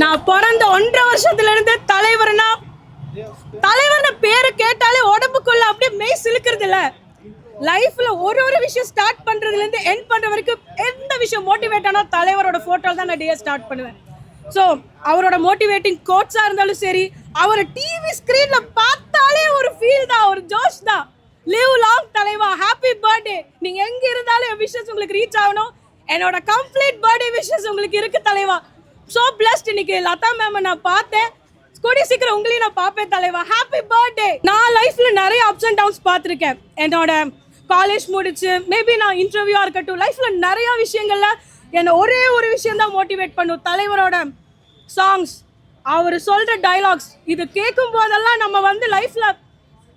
நான் பிறந்த ஒன்றரை வருஷத்துல இருந்து தலைவர்னா தலைவர்னு பேரு கேட்டாலே உடம்புக்குள்ள அப்படியே மெய் சிலுக்கிறது இல்ல. லைஃப்ல ஒரு ஒரு விஷயம் ஸ்டார்ட் பண்றதுல இருந்து எண்ட் பண்ற வரைக்கும் எந்த விஷயம் மோட்டிவேட் ஆனா தலைவரோட போட்டோல தான் நான் டே ஸ்டார்ட் பண்ணுவேன். ஸோ அவரோட மோட்டிவேட்டிங் கோட்ஸாக இருந்தாலும் சரி அவரை டிவி ஸ்க்ரீனில் பார்த்தாலே ஒரு ஃபீல் தான் ஒரு ஜோஷ் தான். லிவ் லாங் தலைவா ஹாப்பி பர்த்டே நீங்கள் எங்கே இருந்தாலும் என் விஷஸ் உங்களுக்கு ரீச் ஆகணும். என்னோட கம்ப்ளீட் பர்த்டே விஷஸ் உங்களுக்கு இருக்கு தலைவா. ஸோ பிளஸ்ட் இன்னைக்கு லதா மேம் நான் பார்த்தேன். கூடிய சீக்கிரம் உங்களையும் நான் பார்ப்பேன் தலைவா. ஹாப்பி பர்த்டே நான் லைஃப்ல நிறைய அப்ஸ் அண்ட் டவுன்ஸ் பார்த்துருக்கேன். என்னோட காலேஜ் முடிச்சு மேபி நான் இன்டர்வியூவாக இருக்கட்டும் லைஃப்ல நிறைய விஷயங்கள்ல என்னை ஒரே ஒரு விஷயம் தான் மோட்டிவேட் பண்ணும். தலைவரோட சாங்ஸ் அவர் சொல்ற டைலாக்ஸ் இது கேட்கும் போதெல்லாம் நம்ம வந்து லைஃப்ல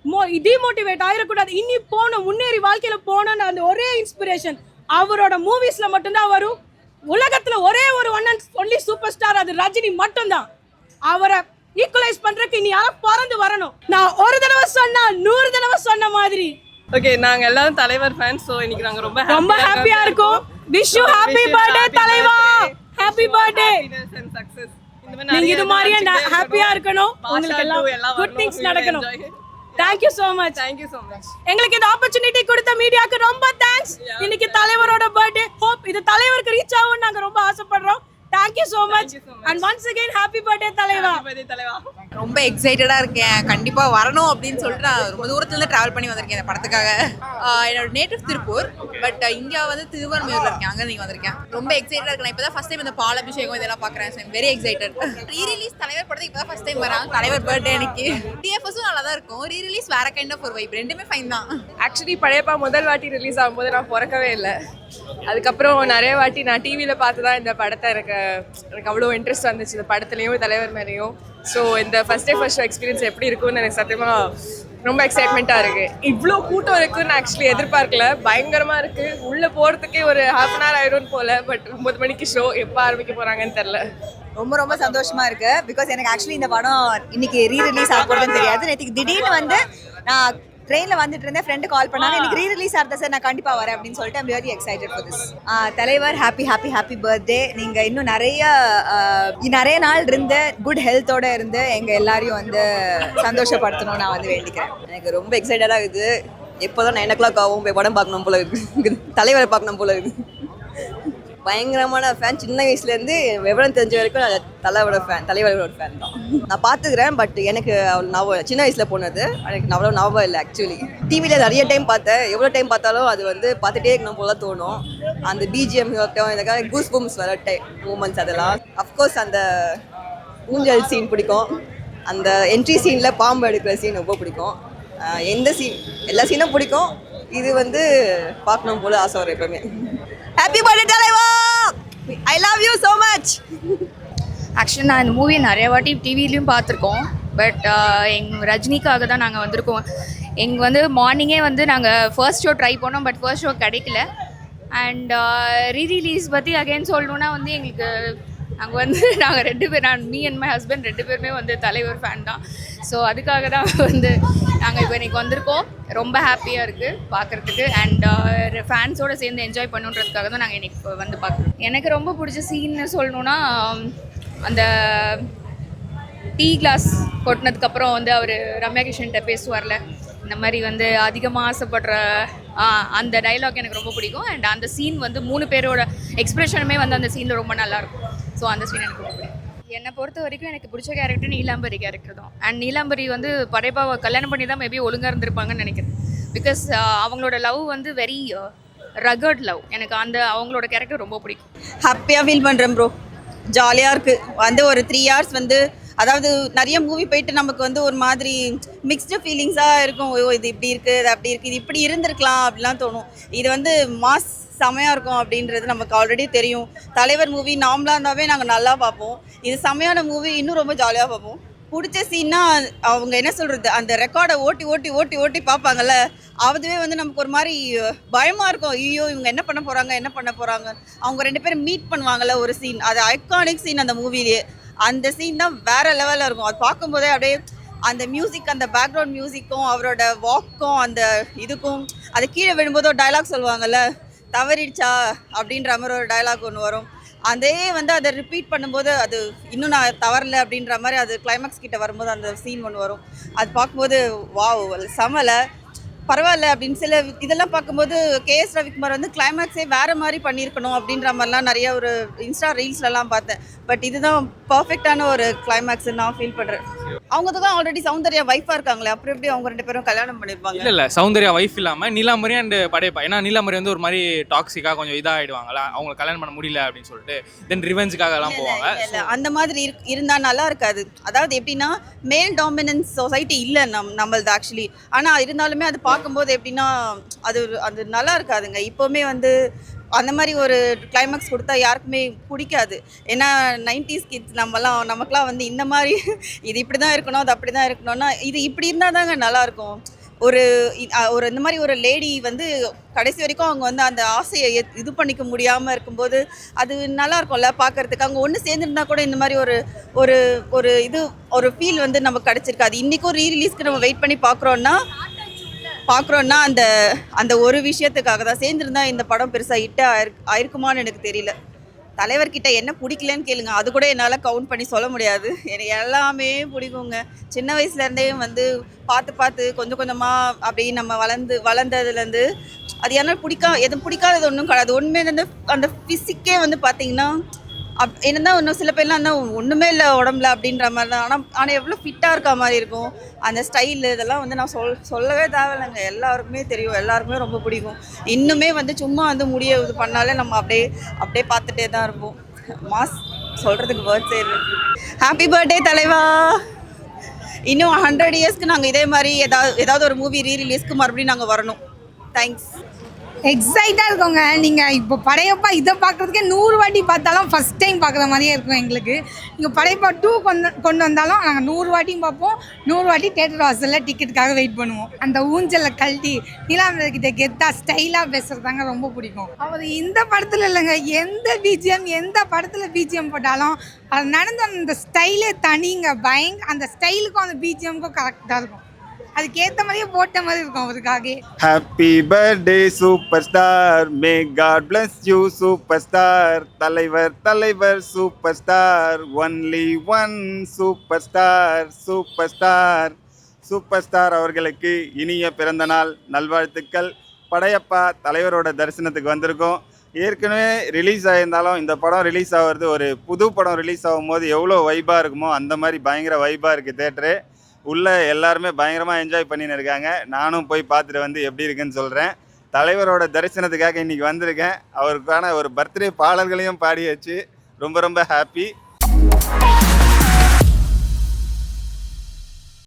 மோ டிமோட்டிவேட் ஆயிடக்கூடாது. இனி போகணும் முன்னேறி வாழ்க்கையில் போகணும்னு அந்த ஒரே இன்ஸ்பிரேஷன் அவரோட மூவிஸில் மட்டும்தான் வரும். உலகத்துல ஒரே ஒரு one and only super star அது ரஜினி மட்டும்தான். அவரை ஈக்குவலைஸ் பண்றதுக்கு இனி யாரும் பிறந்து வரணும். நான் ஒரு தடவை சொன்னா நூறு தடவை சொன்ன மாதிரி. ஓகே நாங்க எல்லாரும் தலைவர் ஃபேன்ஸ் ஸோ இன்னைக்கு நாங்க ரொம்ப ரொம்ப ஹாப்பியா இருக்கும். விஷ் யூ ஹாப்பி பர்த்டே தலைவா! ஹாப்பி பர்த்டே சக்சஸ் நீங்க இது மாதிரியே ஹாப்பியா இருக்கணும். உங்களுக்கு எல்லாம் குட் திங்ஸ் நடக்கணும். Thank you so much thank you so much எங்களுக்கு இந்த ஆப்பர்ச்சுனிட்டி கொடுத்த மீடியாக்கு ரொம்ப தேங்க்ஸ் இன்னைக்கு தலைவரோட பர்த்டே ஹோப் இது தலைவருக்கு ரீச் ஆகும் நாங்க ரொம்ப ஆசைப்படுறோம். Thank you so much and once again happy birthday தலைவா தலைவா ரொம்ப எக்ஸைட்டடாக இருக்கேன். கண்டிப்பாக வரணும் அப்படின்னு சொல்லிட்டு நான் ரொம்ப தூரத்துலேருந்து ட்ராவல் பண்ணி வந்திருக்கேன் இந்த படத்துக்காக. என்னோட நேட்டிவ் திருப்பூர் பட் இந்தியா வந்து திருவாரூரில் இருக்கேன். அங்கே நீங்கள் வந்திருக்கேன். ரொம்ப எக்ஸைட்டடாக இருக்கேன். இப்போ தான் ஃபஸ்ட் டைம் இந்த பால் அபிஷேகம் இதெல்லாம் பார்க்குறேன் வெரி எக்ஸைட்டட் ரீ ரிலீஸ் தலைவர் படத்துக்கு இப்போ தான் ஃபஸ்ட் டைம் வராங்க. தலைவர் பர்த்டே அன்னைக்கு. டிஎஃப்எஸும் நல்லா தான் இருக்கும். ரீ ரிலீஸ் வேற கைண்ட் ஆஃப் ஒரு வைப் ரெண்டுமே ஃபைன் தான். ஆக்சுவலி பழையப்பா முதல் வாட்டி ரிலீஸ் ஆகும்போது நான் பிறக்கவே இல்லை. அதுக்கப்புறம் நிறைய வாட்டி நான் டிவியில் பார்த்து தான் இந்த படத்தை எனக்கு எனக்கு அவ்வளோ இன்ட்ரெஸ்ட் வந்துச்சு. இந்த படத்துலையும் தலைவர் மேலேயும். ஸோ இந்த ஃபஸ்ட் டே ஃபர்ஸ்ட் எக்ஸ்பீரியன்ஸ் எப்படி இருக்கும்னு எனக்கு சத்தியமாக ரொம்ப எக்ஸைட்மெண்ட்டாக இருக்குது இவ்வளோ கூட்டம் இருக்குன்னு ஆக்சுவலி எதிர்பார்க்கல. பயங்கரமாக இருக்குது உள்ளே போகிறதுக்கே ஒரு ஹாஃப் அன் ஹவர் ஆயிடும்னு போல். பட் ஒம்பது மணிக்கு ஷோ எப்போ ஆரம்பிக்க போகிறாங்கன்னு தெரில ரொம்ப ரொம்ப சந்தோஷமா இருக்கு. பிகாஸ் எனக்கு ஆக்சுவலி இந்த படம் இன்னைக்கு ரீ ரிலீஸ் ஆக போறதுன்னு தெரியாது. நேற்றுக்கு திடீர்னு வந்து நான் ட்ரெயின்ல வந்துட்டு இருந்தேன் ஃப்ரெண்டு கால் பண்ணாங்க. இன்னைக்கு ரீ ரிலீஸ் ஆகிறத சார் நான் கண்டிப்பா வரேன் அப்படின்னு சொல்லிட்டு I'm very excited for this தலைவர் ஹாப்பி ஹாப்பி ஹாப்பி பர்த்டே நீங்க இன்னும் நிறைய நிறைய நாள் இருந்து குட் ஹெல்த்தோட இருந்து எங்க எல்லாரையும் வந்து சந்தோஷப்படுத்தணும் நான் வந்து வேண்டிக்கிறேன். எனக்கு ரொம்ப எக்ஸைட்டடாக இருக்குது. எப்போதான் நைன் ஓ கிளாக் ஆகும் போய் படம் பார்க்கணும் போல இருக்கு தலைவரை பார்க்கணும் போல இருக்கு பயங்கரமான ஃபேன் சின்ன வயசுலேருந்து விவரம் தெரிஞ்ச வரைக்கும் நான் தலைவரோட ஃபேன் தலைவரோட ஃபேன் தான். நான் பார்த்துக்கிறேன் பட் எனக்கு அவ்வளோ ஞாபகம் சின்ன வயசில் போனது எனக்கு அவ்வளோ ஞாபகம் இல்லை ஆக்சுவலி டிவியில் நிறைய டைம் பார்த்தேன். எவ்வளோ டைம் பார்த்தாலும் அது வந்து பார்த்துட்டே இருக்கணும் போல தோணும். அந்த பிஜிஎம் இதுக்காக கூஸ் பூம்ஸ் வர டைம் மூமெண்ட்ஸ் அதெல்லாம். அஃப்கோர்ஸ் அந்த ஊஞ்சல் சீன் பிடிக்கும். அந்த என்ட்ரி சீனில் பாம்பு எடுக்கிற சீன் ரொம்ப பிடிக்கும். எந்த சீன் எல்லா சீனும் பிடிக்கும். இது வந்து பார்க்கணும் போல ஆசை வரும் எப்பவுமே. ஹாப்பி பர்த்டே தலைவா! I love you so much actually நான் இந்த மூவி நிறைய வாட்டி டிவிலையும் பார்த்துருக்கோம். பட் uh, எங் ரஜினிக்காக தான் நாங்கள் வந்திருக்கோம். எங்கள் வந்து மார்னிங்கே வந்து நாங்கள் ஃபர்ஸ்ட் ஷோ ட்ரை பண்ணோம் பட் ஃபர்ஸ்ட் ஷோ கிடைக்கல. அண்ட் ரீரிலீஸ் பற்றி அகைன் சொல்லணுன்னா வந்து எங்களுக்கு நாங்கள் வந்து நாங்கள் ரெண்டு பேர் நான் மீ அண்ட் மை ஹஸ்பண்ட் ரெண்டு பேருமே வந்து தலைவர் ஃபேன் தான். ஸோ அதுக்காக தான் வந்து நாங்கள் இப்போ இன்றைக்கி வந்திருக்கோம். ரொம்ப ஹாப்பியாக இருக்குது பார்க்குறதுக்கு அண்ட் uh, ஃபேன்ஸோடு சேர்ந்து என்ஜாய் பண்ணுன்றதுக்காக தான் நாங்கள் இன்றைக்கி வந்து பார்க்குறோம் எனக்கு ரொம்ப பிடிச்ச சீன்னு சொல்லணுன்னா um, அந்த டீ கிளாஸ் கொட்டினதுக்கப்புறம் வந்து அவர் ரம்யா கிருஷ்ணன்ட்ட பேசுவார்ல. இந்த மாதிரி வந்து அதிகமாக ஆசைப்படுற அந்த டைலாக் எனக்கு ரொம்ப பிடிக்கும். அண்ட் அந்த சீன் வந்து மூணு பேரோட எக்ஸ்பிரஷனுமே வந்து அந்த சீனில் ரொம்ப நல்லாயிருக்கும் ஸோ அந்த சீன் எனக்கு ரொம்ப பிடிக்கும். என்னை பொறுத்த வரைக்கும் எனக்கு பிடிச்ச கேரக்டர் நீலாம்பரி கேரக்டர் தான். அண்ட் நீலாம்பரி வந்து படைப்பாவை கல்யாணம் பண்ணி தான் மேபி ஒழுங்காக இருந்திருப்பாங்கன்னு நினைக்கிறேன். பிகாஸ் uh, அவங்களோட லவ் வந்து வெரி ரகர்ட் லவ் எனக்கு அந்த அவங்களோட கேரக்டர் ரொம்ப பிடிக்கும். ஹாப்பியாக ஃபீல் பண்ணுறேன் ப்ரோ ஜாலியாக இருக்குது வந்து ஒரு த்ரீ ஹவர்ஸ் வந்து அதாவது நிறைய மூவி போயிட்டு நமக்கு வந்து ஒரு மாதிரி மிக்ஸ்டு ஃபீலிங்ஸாக இருக்கும். ஓ இது இப்படி இருக்குது இது அப்படி இருக்குது இது இப்படி இருந்திருக்கலாம் அப்படிலாம் தோணும். இது வந்து மாஸ் செமையாக இருக்கும் அப்படின்றது நமக்கு ஆல்ரெடி தெரியும். தலைவர் மூவி நார்மலாக இருந்தாவே நாங்கள் நல்லா பார்ப்போம். இது செமையான மூவி இன்னும் ரொம்ப ஜாலியாக பார்ப்போம். பிடிச்ச சீன்னா அவங்க என்ன சொல்கிறது அந்த ரெக்கார்டை ஓட்டி ஓட்டி ஓட்டி ஓட்டி பார்ப்பாங்கல்ல அதுவே வந்து நமக்கு ஒரு மாதிரி பயமாக இருக்கும். ஐயோ இவங்க என்ன பண்ண போகிறாங்க என்ன பண்ண போகிறாங்க அவங்க ரெண்டு பேரும் மீட் பண்ணுவாங்கல்ல ஒரு சீன் அது ஐகானிக் சீன் அந்த மூவிலேயே அந்த சீன் தான் வேற லெவலில் இருக்கும். அது பார்க்கும்போதே அப்படியே அந்த மியூசிக் அந்த பேக்ரவுண்ட் மியூசிக்கும் அவரோட வாக்கும் அந்த இதுக்கும் அது கீழே விழும்போது ஒரு டைலாக் சொல்லுவாங்கல்ல தவறிடுச்சா அப்படின்ற மாதிரி ஒரு டைலாக் ஒன்று வரும். அதே வந்து அதை ரிப்பீட் பண்ணும்போது அது இன்னும் நான் தவறல அப்படின்ற மாதிரி அது கிளைமேக்ஸ் கிட்ட வரும்போது அந்த சீன் ஒன்று வரும். அது பார்க்கும்போது வாவ் சமலை. பரவாயில்ல. அப்படின்னு சில இதெல்லாம் பார்க்கும்போது கேஎஸ் ரவிக்குமார் வந்து கிளைமேக்ஸே வேறு மாதிரி பண்ணியிருக்கணும் அப்படின்ற மாதிரிலாம் நிறைய ஒரு இன்ஸ்டா ரீல்ஸ்லலாம் பார்த்தேன். பட் இதுதான் பர்ஃபெக்டான ஒரு கிளைமேக்ஸ் நான் ஃபீல் பண்ணுறேன் அவங்க தான் ஆல்ரெடி சௌந்தர்யா வைஃபாக இருக்காங்களே அப்புறம் எப்படி அவங்க ரெண்டு பேரும் கல்யாணம் பண்ணியிருப்பாங்க இல்ல இல்ல சௌந்தர்யா வைஃப் இல்லாம நீலாம்பரி அண்ட் படையப்பா. ஏன்னா நீலாம்பரி வந்து ஒரு மாதிரி டாக்ஸிக்கா கொஞ்சம் இதாயிடுவாங்கல்ல அவங்க கல்யாணம் பண்ண முடியல அப்படின்னு சொல்லிட்டு தென் ரிவெஞ்சுக்காக எல்லாம் போவாங்க. அந்த மாதிரி இருந்தா நல்லா இருக்காது. அதாவது எப்படின்னா மேல் டாமினன்ஸ் சொசைட்டி இல்லை நம் நம்மளது ஆக்சுவலி ஆனா இருந்தாலுமே அது பார்க்கும்போது எப்படின்னா அது அது நல்லா இருக்காதுங்க. இப்போவுமே வந்து அந்த மாதிரி ஒரு கிளைமேக்ஸ் கொடுத்தா யாருக்குமே பிடிக்காது. ஏன்னா நைன்டிஸ் கிட்ஸ் நம்மலாம் நமக்குலாம் வந்து இந்த மாதிரி இது இப்படி தான் இருக்கணும் அது அப்படி தான் இருக்கணும்னா இது இப்படி இருந்தால் தாங்க நல்லாயிருக்கும். ஒரு ஒரு இந்த மாதிரி ஒரு லேடி வந்து கடைசி வரைக்கும் அவங்க வந்து அந்த ஆசையை எத்- இது பண்ணிக்க முடியாமல் இருக்கும்போது அது நல்லா இருக்கும்ல பார்க்கறதுக்கு. அவங்க ஒன்று சேர்ந்துருந்தா கூட இந்த மாதிரி ஒரு ஒரு ஒரு இது ஒரு ஃபீல் வந்து நமக்கு கிடச்சிருக்காது. இன்றைக்கும் ரீ ரிலீஸ்க்கு நம்ம வெயிட் பண்ணி பார்க்குறோன்னா பார்க்குறோன்னா அந்த அந்த ஒரு விஷயத்துக்காக தான் சேர்ந்துருந்தா இந்த படம் பெருசாக ஹிட் ஆயிருக்கு ஆயிருக்குமான்னு எனக்கு தெரியல. தலைவர்கிட்ட என்ன பிடிக்கலன்னு கேளுங்க. அது கூட என்னால் கவுண்ட் பண்ணி சொல்ல முடியாது. எனக்கு எல்லாமே பிடிக்குங்க. சின்ன வயசுலேருந்தே வந்து பார்த்து பார்த்து கொஞ்சம் கொஞ்சமாக அப்படி நம்ம வளர்ந்து வளர்ந்ததுலேருந்து அது யாரும் பிடிக்கா எதுவும் பிடிக்காதது ஒன்றும் கிடையாது. உண்மையிலேருந்து அந்த அந்த ஃபிசிக்கே வந்து பார்த்தீங்கன்னா அப் என்னதான் இன்னும் சில பேர்லாம் இருந்தால் ஒன்றுமே இல்லை உடம்புல அப்படின்ற மாதிரி தான். ஆனால் ஆனால் எவ்வளோ ஃபிட்டாக இருக்க மாதிரி இருக்கும். அந்த ஸ்டைல் இதெல்லாம் வந்து நான் சொல் சொல்லவே தேவையில்லைங்க. எல்லாருக்குமே தெரியும். எல்லாருக்குமே ரொம்ப பிடிக்கும். இன்னுமே வந்து சும்மா வந்து முடிய இது பண்ணாலே நம்ம அப்படியே அப்படியே பார்த்துட்டே தான் இருப்போம். மாஸ் சொல்கிறதுக்கு வேர்ட்ஸே இல்லை. ஹாப்பி பர்த்டே தலைவா! இன்னும் ஹண்ட்ரட் இயர்ஸ்க்கு நாங்கள் இதே மாதிரி ஏதாவது ஏதாவது ஒரு மூவி ரீ ரிலீஸ்க்கு மறுபடியும் நாங்கள் வரணும். தேங்க்ஸ் எக்ஸைட்டாக இருக்கோங்க. நீங்கள் இப்போ படையப்பா இதை பார்க்குறதுக்கே நூறு வாட்டி பார்த்தாலும் ஃபஸ்ட் டைம் பார்க்குற மாதிரியே இருக்கும் எங்களுக்கு. நீங்கள் படையப்பா டூ கொண்டு கொண்டு வந்தாலும் நாங்கள் நூறு வாட்டியும் பார்ப்போம். நூறு வாட்டி தேட்டர் வாசலில் டிக்கெட்டுக்காக வெயிட் பண்ணுவோம். அந்த ஊஞ்சலில் கழட்டி நீலாம்பர கிட்ட கெத்தா ஸ்டைலாக பேசுகிறதாங்க ரொம்ப பிடிக்கும். அவர் இந்த படத்தில் இல்லைங்க. எந்த பிஜிஎம் எந்த படத்தில் பிஜிஎம் போட்டாலும் அது நடந்த அந்த ஸ்டைலே தனிங்க. பயங்க அந்த ஸ்டைலுக்கும் அந்த பிஜிஎம்க்கும் கரெக்டாக இருக்கும். அதுக்கேத்த மாதிரியே போட்ட மாதிரி இருக்கும் அவருக்காக happy birthday super star may god bless you super star தலைவர் தலைவர் super star only one super star super star super star அவர்களுக்கு இனிய பிறந்த நாள். நல்வாழ்த்துக்கள். படையப்பா தலைவரோட தரிசனத்துக்கு வந்திருக்கோம். ஏற்கனவே ரிலீஸ் ஆகியிருந்தாலும் இந்த படம் ரிலீஸ் ஆகிறது ஒரு புது படம் ரிலீஸ் ஆகும்போது எவ்வளோ வைபாக இருக்குமோ அந்த மாதிரி பயங்கர வைபாக இருக்குது தேட்டரு உள்ளே எல்லாருமே பயங்கரமாக என்ஜாய் பண்ணின்னு இருக்காங்க. நானும் போய் பார்த்துட்டு வந்து எப்படி இருக்குன்னு சொல்கிறேன் தலைவரோட தரிசனத்துக்காக இன்றைக்கி வந்திருக்கேன். அவருக்கான ஒரு பர்த்டே பாடல்களையும் பாடியாச்சு. ரொம்ப ரொம்ப ஹாப்பி